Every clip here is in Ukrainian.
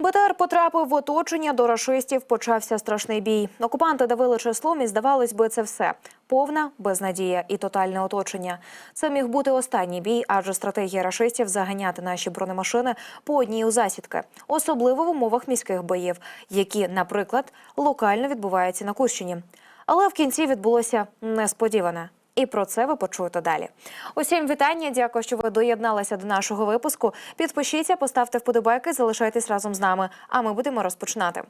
БТР потрапив в оточення до рашистів. Почався страшний бій. Окупанти давили числом і здавалось би, це все повна безнадія і тотальне оточення. Це міг бути останній бій, адже стратегія рашистів заганяти наші бронемашини по одній у засідки, особливо в умовах міських боїв, які, наприклад, локально відбуваються на Курщині. Але в кінці відбулося несподіване. І про це ви почуєте далі. Усім вітання. Дякую, що ви доєдналися до нашого випуску. Підпишіться, поставте вподобайки, залишайтесь разом з нами. А ми будемо розпочинати.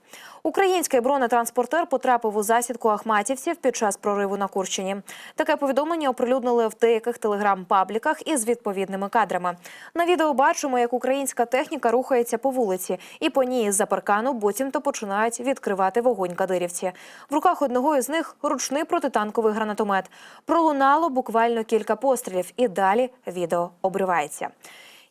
Український бронетранспортер потрапив у засідку ахматівців під час прориву на Курщині. Таке повідомлення оприлюднили в деяких телеграм-пабліках із відповідними кадрами. На відео бачимо, як українська техніка рухається по вулиці, і по ній з-за паркану буцімто починають відкривати вогонь кадирівці. В руках одного із них ручний протитанковий гранатомет. Пролунало буквально кілька пострілів, і далі відео обривається.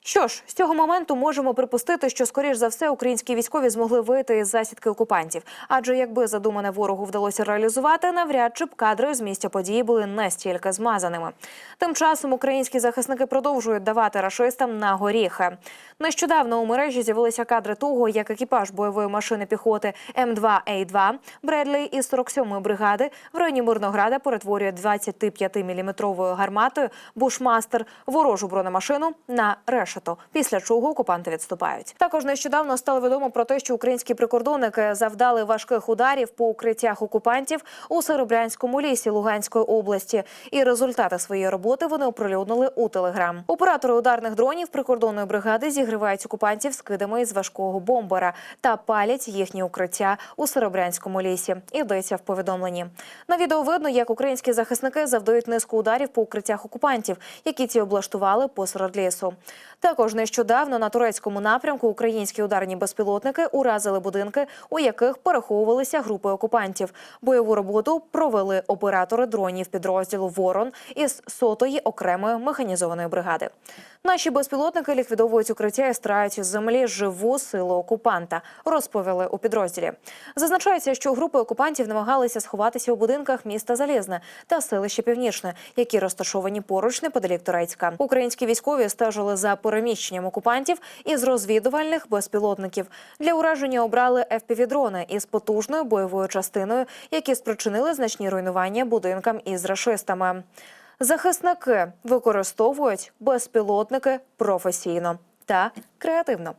Що ж, з цього моменту можемо припустити, що скоріш за все українські військові змогли вийти із засідки окупантів. Адже якби задумане ворогу вдалося реалізувати, навряд чи б кадри з місця події були настільки змазаними. Тим часом українські захисники продовжують давати рашистам на горіхи. Нещодавно у мережі з'явилися кадри того, як екіпаж бойової машини піхоти М2А2 Бредлі із 47-ї бригади в районі Мирнограда перетворює 25-мм гарматою Бушмастер ворожу бронемашину на решето, після чого окупанти відступають. Також нещодавно стало відомо про те, що українські прикордонники завдали важких ударів по укриттях окупантів у Серебрянському лісі Луганської області. І результати своєї роботи вони оприлюднили у телеграм. Оператори ударних дронів прикордонної бригади зігрівають окупантів скидами із важкого бомбера та палять їхні укриття у Серебрянському лісі. Йдеться в повідомленні. На відео видно, як українські захисники завдають низку ударів по укриттях окупантів, які ці облаштували посеред лісу. Також нещодавно на турецькому напрямку українські ударні безпілотники уразили будинки, у яких переховувалися групи окупантів. Бойову роботу провели оператори дронів підрозділу Ворон із сотої окремої механізованої бригади. Наші безпілотники ліквідовують укриття і стирають із землі живу силу окупанта. Розповіли у підрозділі. Зазначається, що групи окупантів намагалися сховатися у будинках міста Залізне та селище Північне, які розташовані поруч неподалік Турецька. Українські військові стежили за переміщенням окупантів із розвідувальних безпілотників. Для ураження обрали FPV-дрони із потужною бойовою частиною, які спричинили значні руйнування будинкам із рашистами. Захисники використовують безпілотники професійно та креативно.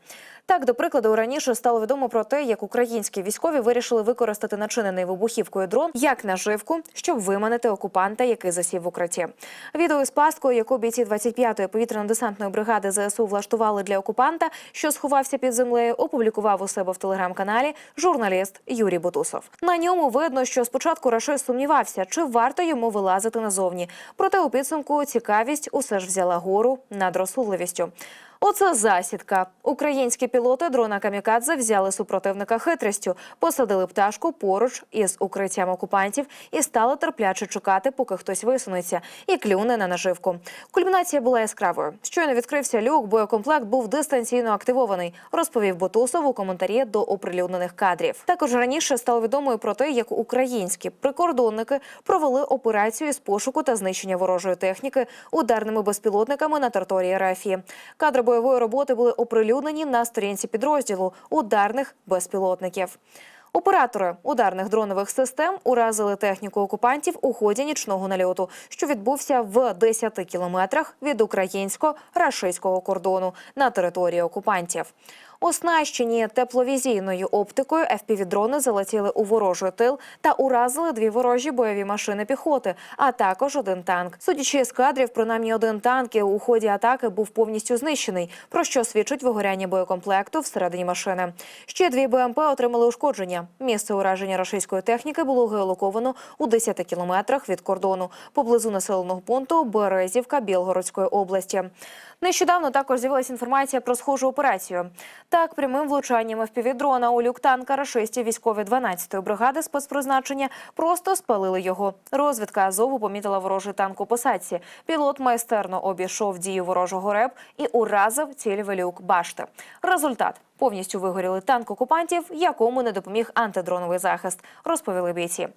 Так, до прикладу, раніше стало відомо про те, як українські військові вирішили використати начинений вибухівкою дрон як наживку, щоб виманити окупанта, який засів в укритті. Відео з пасткою, яку бійці 25-ї повітряно-десантної бригади ЗСУ влаштували для окупанта, що сховався під землею, опублікував у себе в телеграм-каналі журналіст Юрій Бутусов. На ньому видно, що спочатку Рашист сумнівався, чи варто йому вилазити назовні. Проте у підсумку цікавість усе ж взяла гору над розсудливістю. Оце засідка. Українські пілоти дрона Камікадзе взяли супротивника хитрістю, посадили пташку поруч із укриттям окупантів і стали терпляче чекати, поки хтось висунеться і клюне на наживку. Кульмінація була яскравою. Щойно відкрився люк, боєкомплект був дистанційно активований, розповів Бутусов у коментарі до оприлюднених кадрів. Також раніше стало відомою про те, як українські прикордонники провели операцію з пошуку та знищення ворожої техніки ударними безпілотниками на території РФ. Кадри бойової роботи були оприлюднені на сторінці підрозділу ударних безпілотників. Оператори ударних дронових систем уразили техніку окупантів у ході нічного нальоту, що відбувся в 10 кілометрах від українсько-рашистського кордону на території окупантів. Оснащені тепловізійною оптикою FPV-дрони залетіли у ворожий тил та уразили дві ворожі бойові машини піхоти, а також один танк. Судячи з кадрів, принаймні один танк у ході атаки був повністю знищений, про що свідчить вигоряння боєкомплекту всередині машини. Ще дві БМП отримали ушкодження. Місце ураження рашистської техніки було геолоковано у 10 кілометрах від кордону поблизу населеного пункту Березівка Білгородської області. Нещодавно також з'явилася інформація про схожу операцію. Так, прямим влучанням FPV-дрона у люк танка рашистів військові 12-ї бригади спецпризначення просто спалили його. Розвідка Азову помітила ворожий танк у посадці. Пілот майстерно обійшов дію ворожого РЕП і уразив ціль в люк башти. Результат. Повністю вигоріли танк окупантів, якому не допоміг антидроновий захист, розповіли бійці.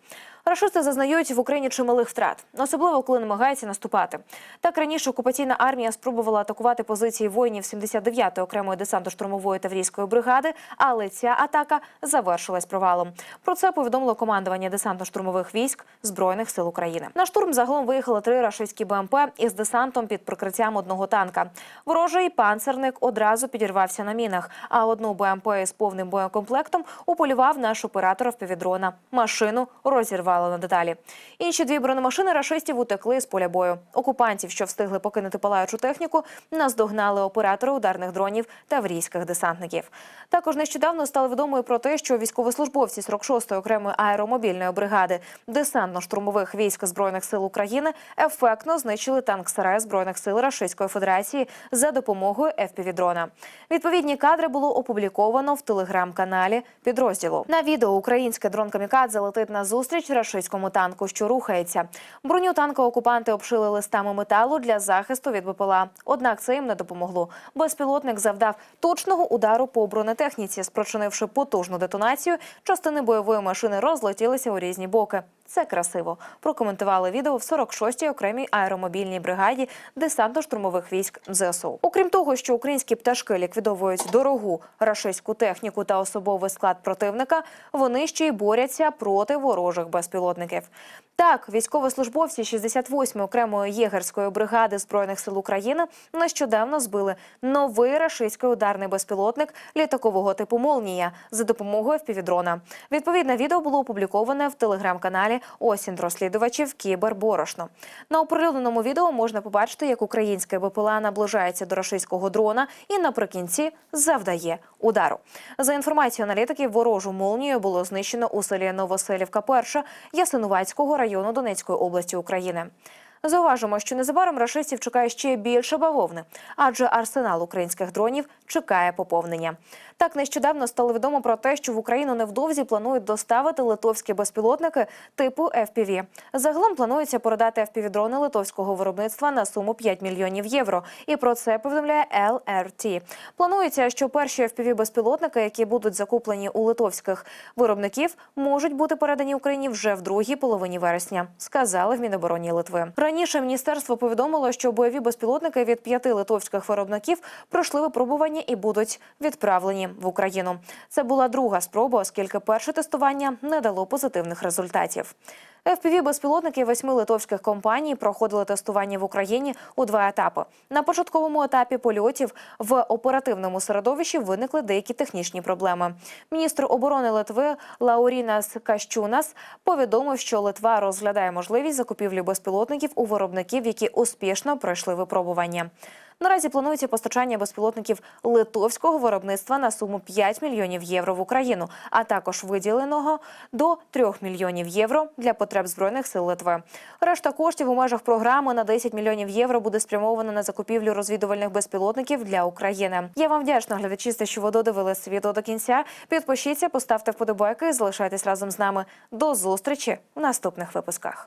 Рашисти зазнають в Україні чималих втрат, особливо коли намагаються наступати. Так раніше окупаційна армія спробувала атакувати позиції воїнів 79-ї окремої десантно-штурмової таврійської бригади, але ця атака завершилась провалом. Про це повідомило командування десантно-штурмових військ збройних сил України. На штурм загалом виїхали три рашистські БМП із десантом під прикриттям одного танка. Ворожий панцерник одразу підірвався на мінах, а одну БМП із повним боєкомплектом уполював наш оператор впівдрона. Машину розірвало на деталі. Інші дві бронемашини рашистів утекли з поля бою. Окупантів, що встигли покинути палаючу техніку, наздогнали оператори ударних дронів та врійських десантників. Також нещодавно стало відомою про те, що військовослужбовці 46-ї окремої аеромобільної бригади десантно-штурмових військ збройних сил України ефектно знищили танк Сарай збройних сил Рашистської Федерації за допомогою FPV-дрона. Відповідні кадри було опубліковано в телеграм-каналі підрозділу. На відео український дрон камікадзе летить на зустріч рашистському танку, що рухається. Броню танка окупанти обшили листами металу для захисту від БПЛА. Однак це їм не допомогло. Безпілотник завдав точного удару по бронетехніці, спричинивши потужну детонацію. Частини бойової машини розлетілися у різні боки. Це красиво. Прокоментували відео в 46-й окремій аеромобільній бригаді десантно-штурмових військ ЗСУ. Окрім того, що українські пташки ліквідовують дорогу рашистську техніку та особовий склад противника, вони ще й борються проти ворожих безпілотників. Так, військовослужбовці 68-ї окремої єгерської бригади збройних сил України нещодавно збили новий рашистський ударний безпілотник літакового типу Молнія за допомогою впівдрона. Відповідне відео було опубліковане в телеграм-каналі Осінь розслідувачів кіберборошно. На оприлюдненому відео можна побачити, як українське БПЛА наближається до рашистського дрона і наприкінці завдає удару. За інформацією аналітиків, ворожу молнію було знищено у селі Новоселівка, перша Ясинувацького району Донецької області України. Зауважимо, що незабаром рашистів чекає ще більше бавовни, адже арсенал українських дронів чекає поповнення. Так нещодавно стало відомо про те, що в Україну невдовзі планують доставити литовські безпілотники типу FPV. Загалом планується передати FPV-дрони литовського виробництва на суму 5 мільйонів євро. І про це повідомляє LRT. Планується, що перші FPV-безпілотники, які будуть закуплені у литовських виробників, можуть бути передані Україні вже в другій половині вересня, сказали в Мінобороні Литви. Раніше міністерство повідомило, що бойові безпілотники від п'яти литовських виробників пройшли випробування і будуть відправлені в Україну. Це була друга спроба, оскільки перше тестування не дало позитивних результатів. Fpv безпілотники восьми литовських компаній проходили тестування в Україні у два етапи. На початковому етапі польотів в оперативному середовищі виникли деякі технічні проблеми. Міністр оборони Литви Лаурінас Кащунас повідомив, що Литва розглядає можливість закупівлі безпілотників у виробників, які успішно пройшли випробування. Наразі планується постачання безпілотників литовського виробництва на суму 5 мільйонів євро в Україну, а також виділеного до 3 мільйонів євро для потреб збройних сил Литви. Решта коштів у межах програми на 10 мільйонів євро буде спрямовано на закупівлю розвідувальних безпілотників для України. Я вам вдячна, глядачі, що ви додивились відео до кінця. Підпишіться, поставте вподобайки і залишайтесь разом з нами. До зустрічі в наступних випусках.